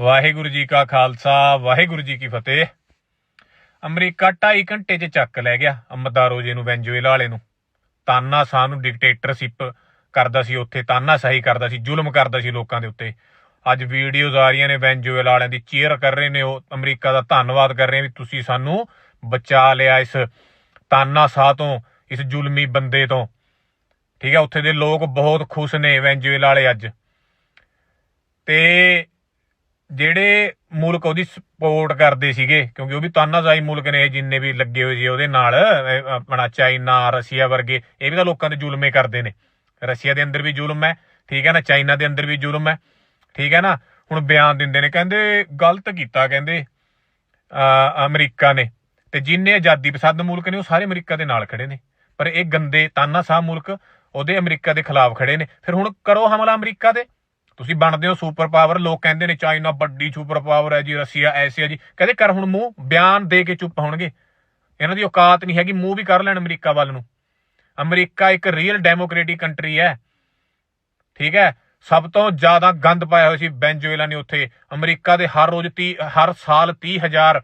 ਵਾਹਿਗੁਰੂ ਜੀ ਕਾ ਖਾਲਸਾ, ਵਾਹਿਗੁਰੂ ਜੀ ਕੀ ਫਤਿਹ। ਅਮਰੀਕਾ 2.5 ਘੰਟੇ 'ਚ ਚੱਕ ਲੈ ਗਿਆ ਅਮਦਾਰੋ ਜੇ ਨੂੰ ਵੈਂਜੂਏਲਾ ਵਾਲੇ ਨੂੰ। ਤਾਨਾ ਸਾਹ ਨੂੰ ਡਿਕਟੇਟਰਸ਼ਿਪ ਕਰਦਾ ਸੀ ਉੱਥੇ, ਤਾਨਾ ਸਹੀ ਕਰਦਾ ਸੀ, ਜ਼ੁਲਮ ਕਰਦਾ ਸੀ ਲੋਕਾਂ ਦੇ ਉੱਤੇ। ਅੱਜ ਵੀਡੀਓਜ਼ ਆ ਰਹੀਆਂ ਨੇ ਵੈਂਜੂਏਲਾ ਵਾਲਿਆਂ ਦੀ ਚੀਅਰ ਕਰ ਰਹੇ ਨੇ ਉਹ। ਅਮਰੀਕਾ ਦਾ ਧੰਨਵਾਦ ਕਰ ਰਹੇ ਵੀ ਤੁਸੀਂ ਸਾਨੂੰ ਬਚਾ ਲਿਆ ਇਸ ਤਾਨਾ ਸਾਹ ਤੋਂ, ਇਸ ਜ਼ੁਲਮੀ ਬੰਦੇ ਤੋਂ। ਠੀਕ ਹੈ ਉੱਥੇ ਦੇ ਲੋਕ ਬਹੁਤ ਖੁਸ਼ ਨੇ ਵੈਂਜੂਏਲਾ ਵਾਲੇ ਅੱਜ। ਤੇ ਜਿਹੜੇ ਮੁਲਕ ਉਹਦੀ ਸਪੋਰਟ ਕਰਦੇ ਸੀਗੇ, ਕਿਉਂਕਿ ਉਹ ਵੀ ਤਾਨਾਸ਼ਾਹੀ ਮੁਲਕ ਨੇ ਇਹ ਜਿੰਨੇ ਵੀ ਲੱਗੇ ਹੋਏ ਸੀ ਉਹਦੇ ਨਾਲ ਆਪਣਾ ਚਾਈਨਾ, ਰਸ਼ੀਆ ਵਰਗੇ, ਇਹ ਵੀ ਤਾਂ ਲੋਕਾਂ ਦੇ ਜ਼ੁਲਮੇ ਕਰਦੇ ਨੇ। ਰਸ਼ੀਆ ਦੇ ਅੰਦਰ ਵੀ ਜ਼ੁਲਮ ਹੈ, ਠੀਕ ਹੈ ਨਾ, ਚਾਈਨਾ ਦੇ ਅੰਦਰ ਵੀ ਜ਼ੁਲਮ ਹੈ, ਠੀਕ ਹੈ ਨਾ, ਹੁਣ ਬਿਆਨ ਦਿੰਦੇ ਨੇ, ਕਹਿੰਦੇ ਗਲਤ ਕੀਤਾ, ਕਹਿੰਦੇ, ਅਹ, ਅਮਰੀਕਾ ਨੇ, ਤੇ ਜਿੰਨੇ ਆਜ਼ਾਦੀ ਪਸੰਦ ਮੁਲਕ ਨੇ ਉਹ ਸਾਰੇ ਅਮਰੀਕਾ ਦੇ ਨਾਲ ਖੜੇ ਨੇ। ਪਰ ਇਹ ਗੰਦੇ ਤਾਨਾਸ਼ਾਹ ਮੁਲਕ ਉਹਦੇ ਅਮਰੀਕਾ ਦੇ ਖਿਲਾਫ ਖੜੇ ਨੇ। ਫਿਰ ਹੁਣ ਕਰੋ ਹਮਲਾ ਅਮਰੀਕਾ ਦੇ। ਤੁਸੀਂ ਬਣਦੇ ਹੋ ਸੁਪਰ ਪਾਵਰ ਲੋਕ ਕਹਿੰਦੇ ਨੇ ਚਾਈਨਾ ਵੱਡੀ ਸੁਪਰ ਪਾਵਰ ਹੈ ਜੀ, ਰਸ਼ੀਆ ਐਸੀ ਹੈ ਜੀ। ਕਹਿੰਦੇ ਕਰ ਹੁਣ ਮੂੰਹ, ਬਿਆਨ ਦੇ ਕੇ ਚੁੱਪ ਹੋਣਗੇ। ਇਹਨਾਂ ਦੀ ਔਕਾਤ ਨਹੀਂ ਹੈਗੀ, ਮੂੰਹ ਵੀ ਕਰ ਲੈਣ ਅਮਰੀਕਾ ਵੱਲ ਨੂੰ। ਅਮਰੀਕਾ ਇੱਕ ਰੀਅਲ ਡੈਮੋਕ੍ਰੇਟਿਕ ਕੰਟਰੀ ਹੈ। ਠੀਕ ਹੈ? ਸਭ ਤੋਂ ਜ਼ਿਆਦਾ ਗੰਦ ਪਾਇਆ ਹੋਇਆ ਸੀ ਵੈਂਜੂਏਲਾ ਨੇ ਉੱਥੇ। ਅਮਰੀਕਾ ਦੇ ਹਰ ਰੋਜ਼ 30 ਹਰ ਸਾਲ 30000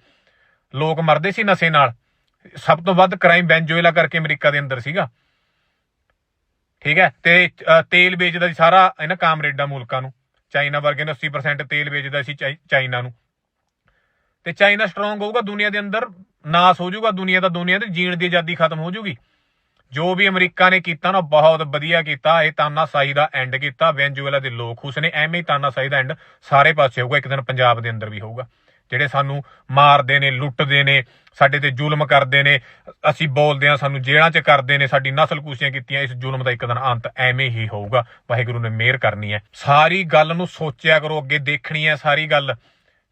ਲੋਕ ਮਰਦੇ ਸੀ ਨਸ਼ੇ ਨਾਲ। ਸਭ ਤੋਂ ਵੱਧ ਕ੍ਰਾਈਮ ਵੈਂਜੂਏਲਾ ਕਰਕੇ ਅਮਰੀਕਾ ਦੇ ਅੰਦਰ ਸੀਗਾ। ਠੀਕ ਹੈ? ਤੇ ਤੇਲ ਵੇਚਦਾ ਸੀ ਸਾਰਾ ਇਹਨਾਂ ਕਾਮਰੇਡਾਂ ਮੁਲਕਾਂ ਨੂੰ। ਚਾਈਨਾ ਵਰਗੇ ਨੇ 80% ਤੇਲ ਵੇਚਦਾ ਸੀ ਚਾਈ- ਚਾਈਨਾ ਨੂੰ। ਤੇ ਚਾਈਨਾ ਸਟਰੋਂਗ ਹੋਊਗਾ ਦੁਨੀਆ ਦੇ ਅੰਦਰ, ਨਾਸ ਹੋ ਜਾਊਗਾ ਦੁਨੀਆ ਦਾ, ਦੁਨੀਆ ਤੇ ਜੀਣ ਦੀ ਆਜ਼ਾਦੀ ਖਤਮ ਹੋ ਜਾਊਗੀ। ਜੋ ਵੀ ਅਮਰੀਕਾ ਨੇ ਕੀਤਾ ਨਾ, ਬਹੁਤ ਵਧੀਆ ਕੀਤਾ, ਇਹ ਤਾਨਾਸ਼ਾਹੀ ਦਾ ਐਂਡ ਕੀਤਾ। ਵੈਂਜੂਏਲਾ ਦੇ ਲੋਕ ਖੁਸ਼ ਨੇ, ਐਵੇਂ ਹੀ ਤਾਨਾਸ਼ਾਹੀ ਦਾ ਐਂਡ ਸਾਰੇ ਪਾਸੇ ਹੋਊਗਾ, ਇੱਕ ਦਿਨ ਪੰਜਾਬ ਦੇ ਅੰਦਰ ਵੀ ਹੋਊਗਾ। ਜਿਹੜੇ ਸਾਨੂੰ ਮਾਰਦੇ ਨੇ, ਲੁੱਟਦੇ ਨੇ, ਸਾਡੇ ਤੇ ਜ਼ੁਲਮ ਕਰਦੇ ਨੇ, ਅਸੀਂ ਬੋਲਦੇ ਆ ਸਾਨੂੰ ਜੇਲ੍ਹਾਂ 'ਚ ਕਰਦੇ ਨੇ, ਸਾਡੀ ਨਸਲ ਕੂਸੀਆਂ ਕੀਤੀਆਂ, ਇਸ ਜ਼ੁਲਮ ਦਾ ਇੱਕ ਦਿਨ ਅੰਤ ਐਵੇਂ ਹੀ ਹੋਊਗਾ। ਵਾਹਿਗੁਰੂ ਨੇ ਮਿਹਰ ਕਰਨੀ ਹੈ। ਸਾਰੀ ਗੱਲ ਨੂੰ ਸੋਚਿਆ ਕਰੋ, ਅੱਗੇ ਦੇਖਣੀ ਹੈ ਸਾਰੀ ਗੱਲ।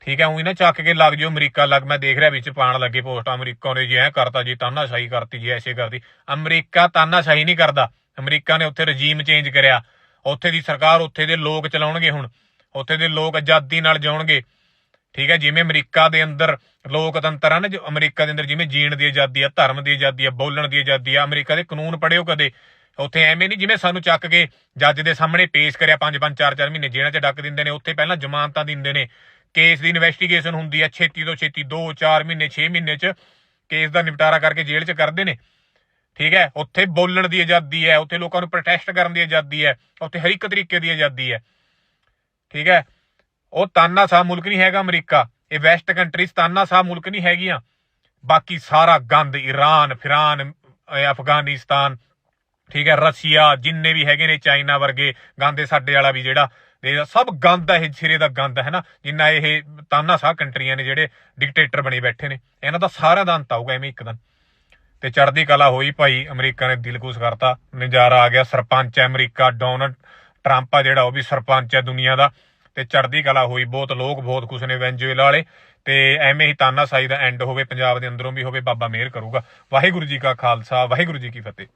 ਠੀਕ ਹੈ, ਉਹੀ ਨਾ ਚੱਕ ਕੇ ਲੱਗ ਜਿਓ, ਅਮਰੀਕਾ ਲੱਗ, ਮੈਂ ਦੇਖ ਰਿਹਾ ਵਿੱਚ ਪਾਣ ਲੱਗੇ ਪੋਸਟ, ਅਮਰੀਕਾ ਨੇ ਜੀ ਐ ਕਰਤਾ ਜੀ, ਤਾਨਾਸ਼ਾਹੀ ਕਰਤੀ ਜੀ, ਐਸੇ ਕਰਤੀ। ਅਮਰੀਕਾ ਤਾਨਾਸ਼ਾਹੀ ਨਹੀਂ ਕਰਦਾ। ਅਮਰੀਕਾ ਨੇ ਉੱਥੇ ਰਜੀਮ ਚੇਂਜ ਕਰਿਆ। ਉੱਥੇ ਦੀ ਸਰਕਾਰ, ਉੱਥੇ ਦੇ ਲੋਕ ਚਲਾਉਣਗੇ ਹੁਣ। ਉੱਥੇ ਦੇ ਲੋਕ ਆਜ਼ਾਦੀ ਨਾਲ ਜਿਉਣਗੇ। ਠੀਕ ਹੈ, ਜਿਵੇਂ ਅਮਰੀਕਾ ਦੇ ਅੰਦਰ ਲੋਕਤੰਤਰ ਆ ਜੋ ਅਮਰੀਕਾ ਦੇ ਅੰਦਰ ਜਿਵੇਂ ਜੀਣ ਦੀ ਆਜ਼ਾਦੀ ਆ, ਧਰਮ ਦੀ ਆਜ਼ਾਦੀ ਆ, ਬੋਲਣ ਦੀ ਆਜ਼ਾਦੀ ਆ, ਅਮਰੀਕਾ ਦੇ ਕਾਨੂੰਨ ਪੜਿਓ ਕਦੇ? ਉੱਥੇ ਐਵੇਂ ਨਹੀਂ ਜਿਵੇਂ ਸਾਨੂੰ ਚੱਕ ਕੇ ਜੱਜ ਦੇ ਸਾਹਮਣੇ ਪੇਸ਼ ਕਰਿਆ 5-5 4-4 ਮਹੀਨੇ ਜੇਲ੍ਹਾਂ 'ਚ ਡੱਕ ਦਿੰਦੇ ਨੇ, ਉੱਥੇ ਪਹਿਲਾਂ ਜ਼ਮਾਨਤਾਂ ਦਿੰਦੇ ਨੇ। ਕੇਸ ਦੀ ਇਨਵੈਸਟੀਗੇਸ਼ਨ ਹੁੰਦੀ ਆ, ਛੇਤੀ ਤੋਂ ਛੇਤੀ 2-4 ਮਹੀਨੇ 6 ਮਹੀਨੇ 'ਚ ਕੇਸ ਦਾ ਨਿਪਟਾਰਾ ਕਰਕੇ ਜੇਲ੍ਹ 'ਚ ਕਰਦੇ ਨੇ। ਠੀਕ ਹੈ, ਉੱਥੇ ਬੋਲਣ ਦੀ ਆਜ਼ਾਦੀ ਹੈ, ਉੱਥੇ ਲੋਕਾਂ ਨੂੰ ਪ੍ਰੋਟੈਸਟ ਕਰਨ ਦੀ ਆਜ਼ਾਦੀ ਹੈ, ਉੱਥੇ ਹਰ ਇੱਕ ਤਰੀਕੇ ਦੀ ਆਜ਼ਾਦੀ ਹੈ। ਠੀਕ ਹੈ ਉਹ ਤਾਨਾਸ਼ਾਹ ਮੁਲਕ ਨਹੀਂ ਹੈਗਾ ਅਮਰੀਕਾ। ਇਹ ਵੈਸਟ ਕੰਟਰੀਜ਼ ਤਾਨਾਸ਼ਾਹ ਮੁਲਕ ਨਹੀਂ ਹੈਗੀਆਂ। ਬਾਕੀ ਸਾਰਾ ਗੰਦ ਈਰਾਨ ਫਿਰਾਨ ਅਫਗਾਨਿਸਤਾਨ, ਠੀਕ ਹੈ, ਰਸ਼ੀਆ, ਜਿੰਨੇ ਵੀ ਹੈਗੇ ਨੇ ਚਾਈਨਾ ਵਰਗੇ ਗੰਦੇ ਸਾਡੇ ਵਾਲਾ ਵੀ ਜਿਹੜਾ, ਇਹ ਸਭ ਗੰਦ ਹੈ ਇਹ ਸਿਰੇ ਦਾ ਗੰਦ ਹੈ ਨਾ ਜਿੰਨਾ ਇਹ ਤਾਨਾਸ਼ਾਹ ਕੰਟਰੀਆਂ ਨੇ ਜਿਹੜੇ ਡਿਕਟੇਟਰ ਬਣੇ ਬੈਠੇ ਨੇ। ਇਹਨਾਂ ਦਾ ਸਾਰਾ ਦਾ ਅੰਤ ਆਊਗਾ ਐਵੇਂ ਇੱਕ ਦਿਨ ਤੇ ਚੜ੍ਹਦੀ ਕਲਾ ਹੋਈ ਭਾਈ, ਅਮਰੀਕਾ ਨੇ ਦਿਲ ਖੁਸ਼ ਕਰਤਾ। ਨਜ਼ਾਰਾ ਆ ਗਿਆ ਸਰਪੰਚ ਹੈ ਅਮਰੀਕਾ, ਡੋਨਲਡ ਟਰੰਪ ਆ ਜਿਹੜਾ, ਉਹ ਵੀ ਸਰਪੰਚ ਹੈ ਦੁਨੀਆ ਦਾ। ਤੇ ਚੜ੍ਹਦੀ ਕਲਾ ਹੋਈ, ਬਹੁਤ ਲੋਕ ਬਹੁਤ ਖੁਸ਼ ਨੇ ਵੈਂਜੂਏਲਾ ਵਾਲੇ ਤੇ ਐਵੇਂ ਹੀ ਤਾਨਾਸ਼ਾਹੀ ਦਾ ਐਂਡ ਹੋਵੇ, ਪੰਜਾਬ ਦੇ ਅੰਦਰੋਂ ਵੀ ਹੋਵੇ, ਬਾਬਾ ਮਿਹਰ ਕਰੂਗਾ। ਵਾਹਿਗੁਰੂ ਜੀ ਕਾ ਖਾਲਸਾ, ਵਾਹਿਗੁਰੂ ਜੀ ਕੀ ਫਤਿਹ।